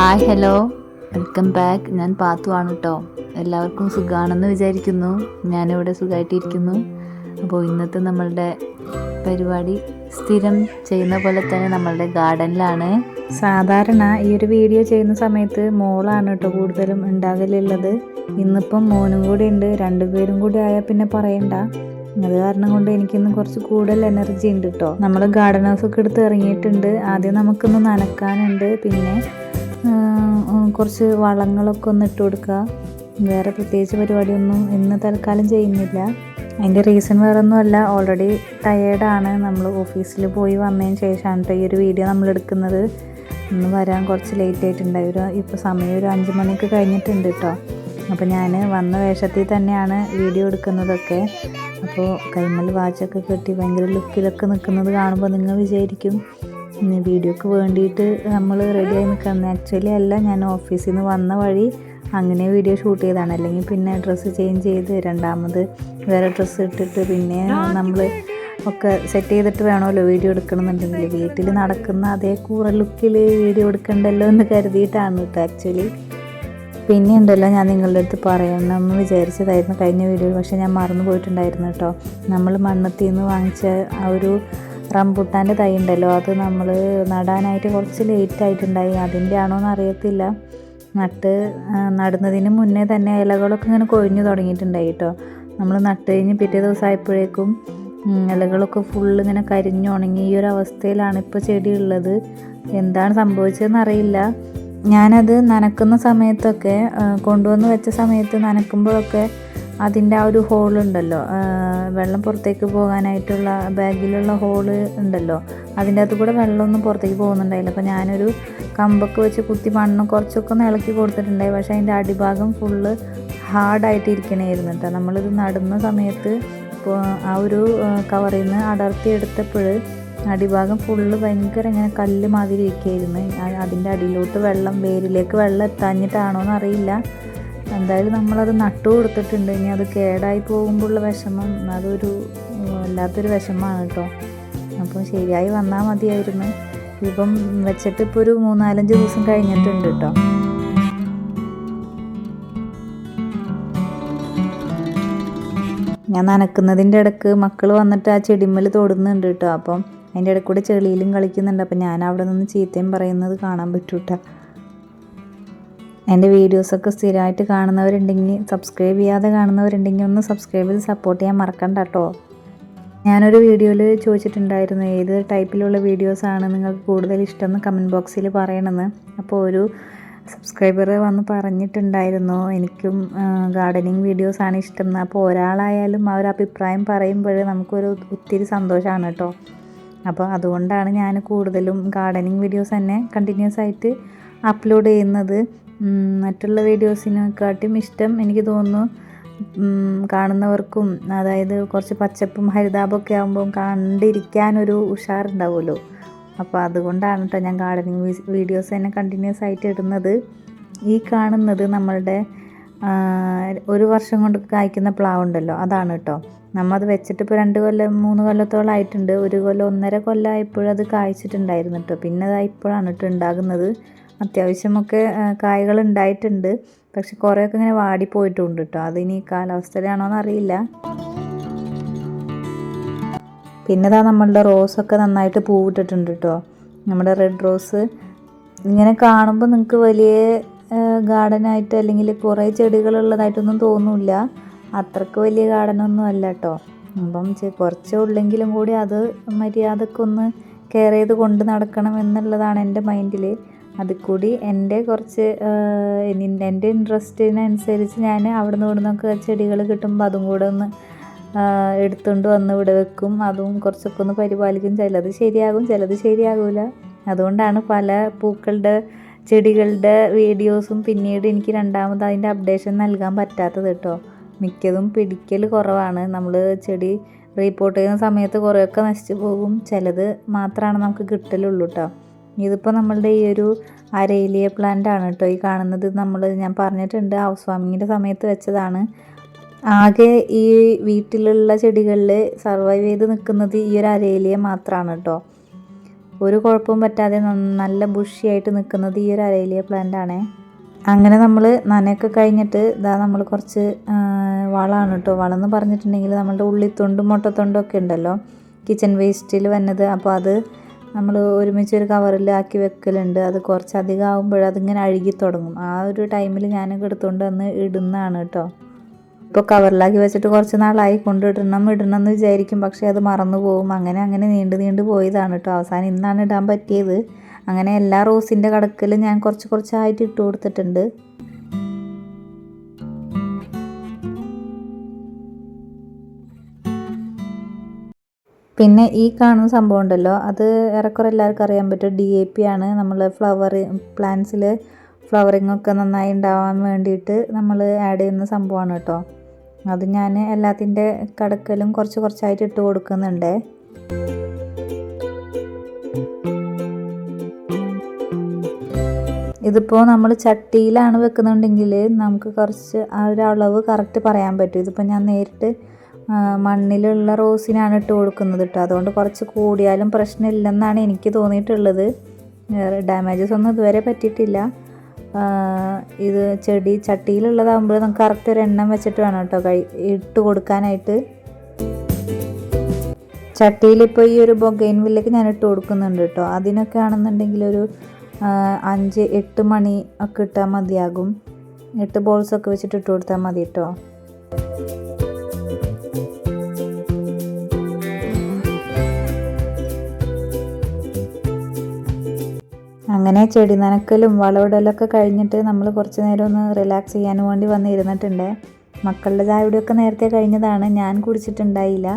Hi hello welcome back ഞാൻ പാത്തുവാണ് കേട്ടോ എല്ലാവർക്കും സുഖമാണെന്ന് വിചാരിക്കുന്നു. ഞാനിവിടെ സുഖമായിട്ടിരിക്കുന്നു അപ്പോൾ ഇന്നത്തെ നമ്മളുടെ പരിപാടി സ്ഥിരം ചെയ്യുന്ന പോലെ തന്നെ നമ്മളുടെ ഗാർഡനിലാണ്. സാധാരണ ഈ ഒരു വീഡിയോ ചെയ്യുന്ന സമയത്ത് മോളാണ് കേട്ടോ കൂടുതലും ഉണ്ടാകലുള്ളത്. ഇന്നിപ്പം മോനും കൂടി ഉണ്ട്. രണ്ടുപേരും കൂടി ആയാൽ പിന്നെ പറയണ്ട. അത് കാരണം കൊണ്ട് എനിക്കിന്ന് കുറച്ച് കൂടുതൽ എനർജി ഉണ്ട് കേട്ടോ നമ്മൾ ഗാർഡൻ ഹൗസ് ഒക്കെ എടുത്ത് ഇറങ്ങിയിട്ടുണ്ട്. ആദ്യം നമുക്കൊന്ന് നനക്കാനുണ്ട്. പിന്നെ കുറച്ച് വളങ്ങളൊക്കെ ഒന്ന് ഇട്ട് കൊടുക്കുക. വേറെ പ്രത്യേകിച്ച് പരിപാടിയൊന്നും ഇന്ന് തൽക്കാലം ചെയ്യുന്നില്ല. അതിന്റെ റീസൺ വേറെ ഒന്നുമല്ല ഓൾറെഡി ടയേർഡാണ് നമ്മൾ ഓഫീസിൽ പോയി വന്നതിന് ശേഷമാണ് ഈ ഒരു വീഡിയോ നമ്മൾ എടുക്കുന്നത്. ഇന്ന് വരാൻ കുറച്ച് ലേറ്റ് ആയിട്ടുണ്ടായി ഒരു ഇപ്പോൾ സമയം ഒരു അഞ്ച് മണിക്ക് കഴിഞ്ഞിട്ടുണ്ട് കേട്ടോ അപ്പോൾ ഞാൻ വന്ന വേഷത്തിൽ തന്നെയാണ് വീഡിയോ എടുക്കുന്നതൊക്കെ. അപ്പോൾ കൈമൽ വാച്ചൊക്കെ കെട്ടി ഭയങ്കര ലുക്കിലൊക്കെ നിൽക്കുന്നത് കാണുമ്പോൾ നിങ്ങൾ വിചാരിക്കും വീഡിയോക്ക് വേണ്ടിയിട്ട് നമ്മൾ റെഡിയായി നിൽക്കുന്നത് ആക്ച്വലി അല്ല ഞാൻ ഓഫീസിൽ നിന്ന് വന്ന വഴി അങ്ങനെ വീഡിയോ ഷൂട്ട് ചെയ്തതാണ് അല്ലെങ്കിൽ പിന്നെ ഡ്രസ്സ് ചേഞ്ച് ചെയ്ത് രണ്ടാമത് വേറെ ഡ്രസ്സ് ഇട്ടിട്ട് പിന്നെ നമ്മൾ ഒക്കെ സെറ്റ് ചെയ്തിട്ട് വേണമല്ലോ വീഡിയോ എടുക്കണമെന്നുണ്ടെങ്കിൽ. വീട്ടിൽ നടക്കുന്ന അതേ കൂറ ലുക്കിൽ വീഡിയോ എടുക്കണ്ടല്ലോ എന്ന് കരുതിയിട്ടാണ് കേട്ടോ ആക്ച്വലി പിന്നെ ഉണ്ടല്ലോ ഞാൻ നിങ്ങളുടെ അടുത്ത് പറയണമെന്ന് വിചാരിച്ചതായിരുന്നു കഴിഞ്ഞ വീഡിയോയിൽ പക്ഷേ ഞാൻ മറന്നു പോയിട്ടുണ്ടായിരുന്നു കേട്ടോ നമ്മൾ മണ്ണത്തിൽ നിന്ന് വാങ്ങിച്ച ആ ഒരു റംബുട്ടാന്റെ തൈ ഉണ്ടല്ലോ അത് നമ്മൾ നടാനായിട്ട് കുറച്ച് ലേറ്റ് ആയിട്ടുണ്ടായി. അതിന്റെ ആണോ എന്ന് അറിയത്തില്ല. നട്ട് നടുന്നതിന് മുന്നേ തന്നെ ഇലകളൊക്കെ ഇങ്ങനെ കൊഴിഞ്ഞു തുടങ്ങിയിട്ടുണ്ടായി കേട്ടോ. നമ്മൾ നട്ട് കഴിഞ്ഞ് പിറ്റേ ദിവസമായപ്പോഴേക്കും ഇലകളൊക്കെ ഫുള്ള് ഇങ്ങനെ കരിഞ്ഞു ഉണങ്ങി. ഈ ഒരു അവസ്ഥയിലാണ് ഇപ്പോൾ ചെടി ഉള്ളത്. എന്താണ് സംഭവിച്ചതെന്ന് അറിയില്ല. ഞാനത് നനക്കുന്ന സമയത്തൊക്കെ കൊണ്ടുവന്ന് വെച്ച സമയത്ത് നനക്കുമ്പോഴൊക്കെ അതിന്റെ ആ ഒരു ഹോൾ ഉണ്ടല്ലോ. വെള്ളം പുറത്തേക്ക് പോകാനായിട്ടുള്ള ബാഗിലുള്ള ഹോൾ ഉണ്ടല്ലോ. അതിന്റെ അകത്ത് കൂടെ വെള്ളമൊന്നും പുറത്തേക്ക് പോകുന്നുണ്ടായില്ല. അപ്പോൾ ഞാനൊരു കമ്പൊക്കെ വെച്ച് കുത്തി മണ്ണ് കുറച്ചൊക്കെ ഒന്ന് ഇളക്കി കൊടുത്തിട്ടുണ്ടായി. പക്ഷേ അതിന്റെ അടിഭാഗം ഫുള്ള് ഹാർഡായിട്ട് ഇരിക്കണമായിരുന്നു കേട്ടോ. നമ്മളിത് നടുന്ന സമയത്ത് ഇപ്പോൾ ആ ഒരു കവറിൽ നിന്ന് അടർത്തി എടുത്തപ്പോൾ അടിഭാഗം ഫുള്ള് ഭയങ്കര ഇങ്ങനെ കല്ല് മാതിരി ഇരിക്കുകയായിരുന്നു അതിന്റെ അടിയിലോട്ട് വെള്ളം വേരിലേക്ക് വെള്ളം എത്താഞ്ഞിട്ടാണോ എന്നറിയില്ല എന്തായാലും നമ്മളത് നട്ടു കൊടുത്തിട്ടുണ്ട്. ഇനി അത് കേടായി പോകുമ്പോഴുള്ള വിഷമം അതൊരു വല്ലാത്തൊരു വിഷമമാണ് കേട്ടോ. അപ്പം ശരിയായി വന്നാൽ മതിയായിരുന്നു. ഇപ്പം വെച്ചിട്ട് ഇപ്പോൾ ഒരു മൂന്നാലഞ്ച് ദിവസം കഴിഞ്ഞിട്ടുണ്ട് കേട്ടോ. ഞാൻ നനക്കുന്നതിന്റെ ഇടയ്ക്ക് മക്കൾ വന്നിട്ട് ആ ചെടിമ്മൽ തൊടുന്നുണ്ട് കേട്ടോ. അപ്പം അതിന്റെ ഇടക്കൂടെ ചെളിയിലും കളിക്കുന്നുണ്ട്. അപ്പം ഞാൻ അവിടെ നിന്ന് ചീത്തയും പറയുന്നത് കാണാൻ പറ്റൂട്ടോ. എന്റെ വീഡിയോസൊക്കെ സ്ഥിരമായിട്ട് കാണുന്നവരുണ്ടെങ്കിൽ സബ്സ്ക്രൈബ് ചെയ്യാതെ കാണുന്നവരുണ്ടെങ്കിൽ ഒന്ന് സബ്സ്ക്രൈബ് ചെയ്ത് സപ്പോർട്ട് ചെയ്യാൻ മറക്കണ്ട കേട്ടോ. ഞാനൊരു വീഡിയോയിൽ ചോദിച്ചിട്ടുണ്ടായിരുന്നു ഏത് ടൈപ്പിലുള്ള വീഡിയോസാണ് നിങ്ങൾക്ക് കൂടുതൽ ഇഷ്ടമെന്ന് കമന്റ് ബോക്സിൽ പറയണമെന്ന് അപ്പോൾ ഒരു സബ്സ്ക്രൈബർ വന്ന് പറഞ്ഞിട്ടുണ്ടായിരുന്നു എനിക്കും ഗാർഡനിങ് വീഡിയോസാണ് ഇഷ്ടം എന്ന്. അപ്പോൾ ഒരാളായാലും ആ ഒരു അഭിപ്രായം പറയുമ്പോൾ നമുക്കൊരു ഒത്തിരി സന്തോഷമാണ് കേട്ടോ. അപ്പോൾ അതുകൊണ്ടാണ് ഞാൻ കൂടുതലും ഗാർഡനിങ് വീഡിയോസ് തന്നെ കണ്ടിന്യൂസ് ആയിട്ട് അപ്ലോഡ് ചെയ്യുന്നത്. മറ്റുള്ള വീഡിയോസിനെക്കാട്ടും ഇഷ്ടം എനിക്ക് തോന്നുന്നു കാണുന്നവർക്കും അതായത് കുറച്ച് പച്ചപ്പും ഹരിതാപമൊക്കെ ആകുമ്പോൾ കണ്ടിരിക്കാനൊരു ഉഷാറുണ്ടാവുമല്ലോ. അപ്പോൾ അതുകൊണ്ടാണ് കേട്ടോ ഞാൻ ഗാർഡനിങ് വീഡിയോസ് തന്നെ കണ്ടിന്യൂസ് ആയിട്ട് ഇടുന്നത്. ഈ കാണുന്നത് നമ്മളുടെ ഒരു വർഷം കൊണ്ട് കായ്ക്കുന്ന പ്ലാവ് ഉണ്ടല്ലോ അതാണ് കേട്ടോ നമ്മത് വെച്ചിട്ട് ഇപ്പോൾ രണ്ട് കൊല്ലം മൂന്ന് കൊല്ലത്തോളം ആയിട്ടുണ്ട്. ഒരു കൊല്ലം ഒന്നര കൊല്ലം ആയപ്പോഴും അത് കായ്ച്ചിട്ടുണ്ടായിരുന്നു കേട്ടോ പിന്നെ അത് ഇപ്പോഴാണ് കേട്ടോ ഉണ്ടാകുന്നത്. അത്യാവശ്യമൊക്കെ കായകൾ ഉണ്ടായിട്ടുണ്ട്. പക്ഷെ കുറേയൊക്കെ ഇങ്ങനെ വാടിപ്പോയിട്ടുണ്ട് കേട്ടോ അതിനി കാലാവസ്ഥയിലാണോ എന്നറിയില്ല പിന്നെ ഇതാ നമ്മളുടെ റോസൊക്കെ നന്നായിട്ട് പൂവിട്ടിട്ടുണ്ട് കേട്ടോ നമ്മുടെ റെഡ് റോസ്. ഇങ്ങനെ കാണുമ്പോൾ നിങ്ങൾക്ക് വലിയ ഗാർഡനായിട്ട് അല്ലെങ്കിൽ കുറേ ചെടികളുള്ളതായിട്ടൊന്നും തോന്നില്ല. അത്രയ്ക്ക് വലിയ ഗാർഡനൊന്നും അല്ല കേട്ടോ അപ്പം കുറച്ചേ ഉള്ളെങ്കിലും കൂടി അത് മര്യാദക്കൊന്ന് കെയർ ചെയ്ത് കൊണ്ട് നടക്കണം എന്നുള്ളതാണ് എന്റെ മൈൻഡിൽ അതിൽ കൂടി എന്റെ കുറച്ച് എന്റെ ഇൻട്രസ്റ്റിനനുസരിച്ച് ഞാൻ അവിടെ നിന്ന് ഇവിടെ നിന്നൊക്കെ ചെടികൾ കിട്ടുമ്പോൾ അതും കൂടെ ഒന്ന് എടുത്തുകൊണ്ട് വന്ന് ഇവിടെ വെക്കും. അതും കുറച്ചൊക്കെ ഒന്ന് പരിപാലിക്കും. ചിലത് ശരിയാകും ചിലത് ശരിയാകില്ല അതുകൊണ്ടാണ് പല പൂക്കളുടെ ചെടികളുടെ വീഡിയോസും പിന്നീട് എനിക്ക് രണ്ടാമത് അതിന്റെ അപ്ഡേഷൻ നൽകാൻ പറ്റാത്തത് കേട്ടോ. മിക്കതും പിടിക്കൽ കുറവാണ്. നമ്മൾ ചെടി റീപ്പോർട്ട് ചെയ്യുന്ന സമയത്ത് കുറേയൊക്കെ നശിച്ചു പോകും. ചിലത് മാത്രമാണ് നമുക്ക് കിട്ടലുള്ളൂ കേട്ടോ. ഇതിപ്പോൾ നമ്മളുടെ ഈ ഒരു അരയിലിയ പ്ലാന്റ് ആണ് കേട്ടോ ഈ കാണുന്നത് നമ്മൾ ഞാൻ പറഞ്ഞിട്ടുണ്ട് ഹൗസ് വാമിങ്ങിന്റെ സമയത്ത് വെച്ചതാണ്. ആകെ ഈ വീട്ടിലുള്ള ചെടികളിൽ സർവൈവ് ചെയ്ത് നിൽക്കുന്നത് ഈ ഒരു അരയിലിയ മാത്രമാണ് കേട്ടോ ഒരു കുഴപ്പവും പറ്റാതെ നല്ല ബുഷിയായിട്ട് നിൽക്കുന്നത് ഈ ഒരു അരയിലിയ പ്ലാന്റ് ആണേ. അങ്ങനെ നമ്മൾ നനയൊക്കെ കഴിഞ്ഞിട്ട് ഇതാ നമ്മൾ കുറച്ച് വളമാണ് കേട്ടോ വളം എന്ന് പറഞ്ഞിട്ടുണ്ടെങ്കിൽ നമ്മളുടെ ഉള്ളിത്തൊണ്ടും മുട്ടത്തൊണ്ടും ഒക്കെ ഉണ്ടല്ലോ. കിച്ചൺ വേസ്റ്റിൽ വന്നത്. അപ്പോൾ അത് നമ്മൾ ഒരുമിച്ച് ഒരു കവറിൽ ആക്കി വെക്കലുണ്ട്. അത് കുറച്ചധികം ആകുമ്പോൾ അതിങ്ങനെ അഴുകി തുടങ്ങും. ആ ഒരു ടൈമിൽ ഞാനൊക്കെ എടുത്തുകൊണ്ട് വന്ന് ഇടുന്നതാണ് കേട്ടോ ഇപ്പോൾ കവറിലാക്കി വെച്ചിട്ട് കുറച്ച് നാളായി കൊണ്ടിടണം ഇടണം എന്ന് വിചാരിക്കും. പക്ഷേ അത് മറന്നു പോകും. അങ്ങനെ അങ്ങനെ നീണ്ടു നീണ്ടു പോയതാണ് കേട്ടോ അവസാനം ഇന്നാണ് ഇടാൻ പറ്റിയത്. അങ്ങനെ എല്ലാ റോസിന്റെ കടക്കലും ഞാൻ കുറച്ച് കുറച്ചായിട്ട് ഇട്ട് കൊടുത്തിട്ടുണ്ട്. പിന്നെ ഈ കാണുന്ന സംഭവം ഉണ്ടല്ലോ. അത് ഏറെക്കുറെ എല്ലാവർക്കും അറിയാൻ പറ്റും. ഡി എ പി ആണ്. നമ്മൾ ഫ്ലവർ പ്ലാന്റ്സിൽ ഫ്ലവറിങ് ഒക്കെ നന്നായി ഉണ്ടാവാൻ വേണ്ടിയിട്ട് നമ്മൾ ആഡ് ചെയ്യുന്ന സംഭവമാണ് കേട്ടോ. അത് ഞാൻ എല്ലാത്തിന്റെ കടക്കലും കുറച്ച് കുറച്ചായിട്ട് ഇട്ട് കൊടുക്കുന്നുണ്ട്. ഇതിപ്പോൾ നമ്മൾ ചട്ടിയിലാണ് വെക്കുന്നുണ്ടെങ്കിൽ നമുക്ക് കുറച്ച് ആ ഒരു അളവ് കറക്റ്റ് പറയാൻ പറ്റും. ഇതിപ്പോൾ ഞാൻ നേരിട്ട് മണ്ണിലുള്ള റോസിനാണ് ഇട്ട് കൊടുക്കുന്നത് കേട്ടോ അതുകൊണ്ട് കുറച്ച് കൂടിയാലും പ്രശ്നമില്ലെന്നാണ് എനിക്ക് തോന്നിയിട്ടുള്ളത്. ഡാമേജസ് ഒന്നും ഇതുവരെ പറ്റിയിട്ടില്ല. ഇത് ചെടി ചട്ടിയിലുള്ളതാകുമ്പോൾ നമുക്ക് കറക്റ്റ് ഒരു എണ്ണം വെച്ചിട്ട് വേണം കേട്ടോ കഴി ഇട്ട് കൊടുക്കാനായിട്ട്. ചട്ടിയിലിപ്പോൾ ഈ ഒരു ബൊഗൈൻ വില്ലക്ക് ഞാൻ ഇട്ട് കൊടുക്കുന്നുണ്ട് കേട്ടോ അതിനൊക്കെ ആണെന്നുണ്ടെങ്കിൽ ഒരു അഞ്ച് എട്ട് മണി ഒക്കെ ഇട്ടാൽ മതിയാകും. എട്ട് ബോൾസൊക്കെ വെച്ചിട്ട് ഇട്ട് കൊടുത്താൽ മതി കേട്ടോ അങ്ങനെ ചെടി നനക്കലും വളമിടലൊക്കെ കഴിഞ്ഞിട്ട് നമ്മൾ കുറച്ച് നേരം ഒന്ന് റിലാക്സ് ചെയ്യാൻ വേണ്ടി വന്നിരുന്നിട്ടുണ്ട്. മക്കളുടെ ചായയുടെയൊക്കെ നേരത്തെ കഴിഞ്ഞതാണ് ഞാൻ കുടിച്ചിട്ടുണ്ടായില്ല.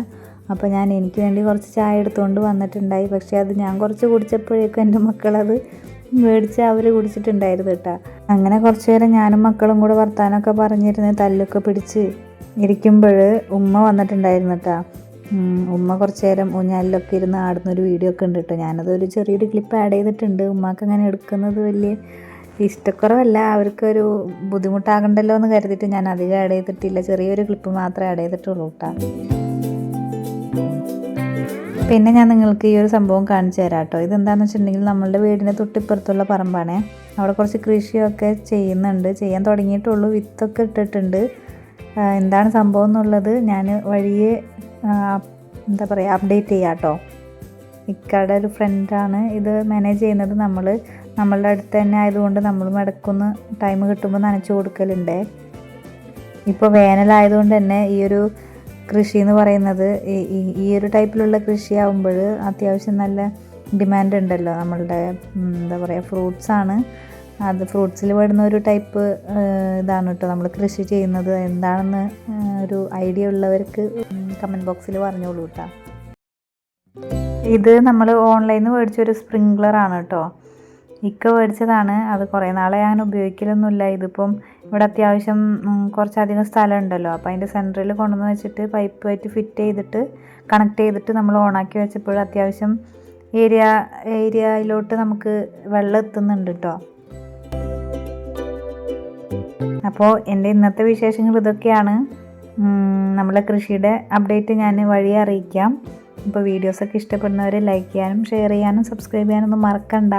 അപ്പോൾ ഞാൻ എനിക്ക് വേണ്ടി കുറച്ച് ചായ എടുത്തുകൊണ്ട് വന്നിട്ടുണ്ടായി. പക്ഷേ അത് ഞാൻ കുറച്ച് കുടിച്ചപ്പോഴേക്കും എന്റെ മക്കളത് മേടിച്ച് അവർ കുടിച്ചിട്ടുണ്ടായിരുന്നു കേട്ടോ. അങ്ങനെ കുറച്ച് നേരം ഞാനും മക്കളും കൂടെ വർത്താനമൊക്കെ പറഞ്ഞിരുന്ന് തല്ലൊക്കെ പിടിച്ച് ഇരിക്കുമ്പോൾ ഉമ്മ വന്നിട്ടുണ്ടായിരുന്നു കേട്ടോ. ഉമ്മ കുറച്ച് നേരം ഊഞ്ഞാലിലൊക്കെ ഇരുന്ന് ആടുന്നൊരു വീഡിയോ ഒക്കെ ഉണ്ട് കേട്ടോ ഞാനത് ഒരു ചെറിയൊരു ക്ലിപ്പ് ആഡ് ചെയ്തിട്ടുണ്ട്. ഉമ്മക്ക് അങ്ങനെ എടുക്കുന്നത് വലിയ ഇഷ്ടക്കുറവല്ല. അവർക്കൊരു ബുദ്ധിമുട്ടാകണ്ടല്ലോ എന്ന് കരുതിയിട്ട് ഞാൻ അധികം ആഡ് ചെയ്തിട്ടില്ല. ചെറിയൊരു ക്ലിപ്പ് മാത്രമേ ആഡ് ചെയ്തിട്ടുള്ളൂ കേട്ടോ പിന്നെ ഞാൻ നിങ്ങൾക്ക് ഈ ഒരു സംഭവം കാണിച്ചു തരാം കേട്ടോ ഇതെന്താണെന്ന് വെച്ചിട്ടുണ്ടെങ്കിൽ നമ്മളുടെ വീടിന്റെ തൊട്ടിപ്പുറത്തുള്ള പറമ്പാണേ. അവിടെ കുറച്ച് കൃഷിയൊക്കെ ചെയ്യുന്നുണ്ട്. ചെയ്യാൻ തുടങ്ങിയിട്ടുള്ളൂ. വിത്തൊക്കെ ഇട്ടിട്ടുണ്ട്. എന്താണ് സംഭവം എന്നുള്ളത് ഞാൻ വഴിയെ എന്താ പറയുക അപ്ഡേറ്റ് ചെയ്യാം കേട്ടോ. ഇക്കയുടെ ഒരു ഫ്രണ്ടാണ് ഇത് മാനേജ് ചെയ്യുന്നത്. നമ്മൾ നമ്മളുടെ അടുത്ത് തന്നെ ആയതുകൊണ്ട് നമ്മളും ഇടയ്ക്കൊന്ന് ടൈം കിട്ടുമ്പോൾ നനച്ചു കൊടുക്കലുണ്ട്. ഇപ്പോൾ വേനലായതുകൊണ്ട് തന്നെ ഈ ഒരു കൃഷി എന്ന് പറയുന്നത് ഈ- ഒരു ടൈപ്പിലുള്ള കൃഷി അത്യാവശ്യം നല്ല ഡിമാൻഡ് ഉണ്ടല്ലോ നമ്മളുടെ എന്താ പറയുക ഫ്രൂട്ട്സാണ് അത് ഫ്രൂട്ട്സിൽ പെടുന്ന ഒരു ടൈപ്പ് ഇതാണ് കേട്ടോ നമ്മൾ കൃഷി ചെയ്യുന്നത്. എന്താണെന്ന് ഒരു ഐഡിയ ഉള്ളവർക്ക് കമന്റ് ബോക്സിൽ പറഞ്ഞോളൂ കേട്ടോ ഇത് നമ്മൾ ഓൺലൈനിൽ മേടിച്ച ഒരു സ്പ്രിങ്ക്ലർ ആണ് കേട്ടോ ഇക്ക മേടിച്ചതാണ്. അത് കുറേ നാളെ ഞാൻ ഉപയോഗിക്കലൊന്നുമില്ല ഇതിപ്പം ഇവിടെ അത്യാവശ്യം കുറച്ചധികം സ്ഥലം ഉണ്ടല്ലോ. അപ്പോൾ അതിന്റെ സെന്ററിൽ കൊണ്ടുവന്ന് വെച്ചിട്ട് പൈപ്പുമായിട്ട് ഫിറ്റ് ചെയ്തിട്ട് കണക്ട് ചെയ്തിട്ട് നമ്മൾ ഓണാക്കി വെച്ചപ്പോൾ അത്യാവശ്യം ഏരിയ ഏരിയയിലോട്ട് നമുക്ക് വെള്ളം എത്തുന്നുണ്ട് കേട്ടോ അപ്പോൾ എന്റെ ഇന്നത്തെ വിശേഷങ്ങൾ ഇതൊക്കെയാണ്. നമ്മളെ കൃഷിയുടെ അപ്ഡേറ്റ് ഞാൻ വഴി അറിയിക്കാം. അപ്പോൾ വീഡിയോസൊക്കെ ഇഷ്ടപ്പെടുന്നവർ ലൈക്ക് ചെയ്യാനും ഷെയർ ചെയ്യാനും സബ്സ്ക്രൈബ് ചെയ്യാനൊന്നും മറക്കണ്ട.